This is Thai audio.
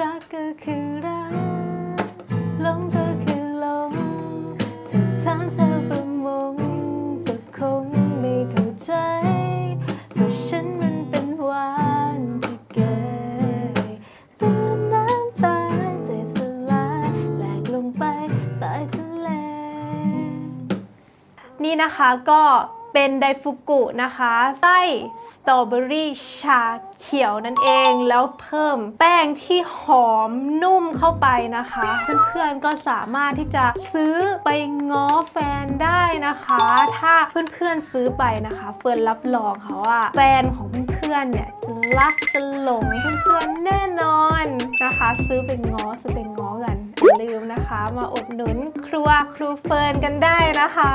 รักก็คือรักหลงก็คือหลงจะถามชาวประมงก็คงไม่เข้าใจเพราะฉันมันเป็นหวานที่เกยตื่นน้ำตาใจสลายแหลกลงไปใต้ทะเล นี่นะคะก็ เป็นไดฟุกุนะคะไส้สตรอเบอรี่ชาเขียวนั่นเองแล้วเพิ่มแป้งที่หอมนุ่มเข้าไปนะคะ เพื่อนๆก็สามารถที่จะซื้อไปง้อแฟนได้นะคะ ถ้าเพื่อนๆซื้อไปนะคะเฟิร์นรับรองค่ะว่าแฟนของเพื่อนๆเนี่ยจะรักจะหลงเพื่อนๆแน่นอนนะคะ ซื้อไปง้อซื้อไปง้อกันอย่าลืมนะคะ มาอุดหนุนครัวครูเฟิร์นกันได้นะคะ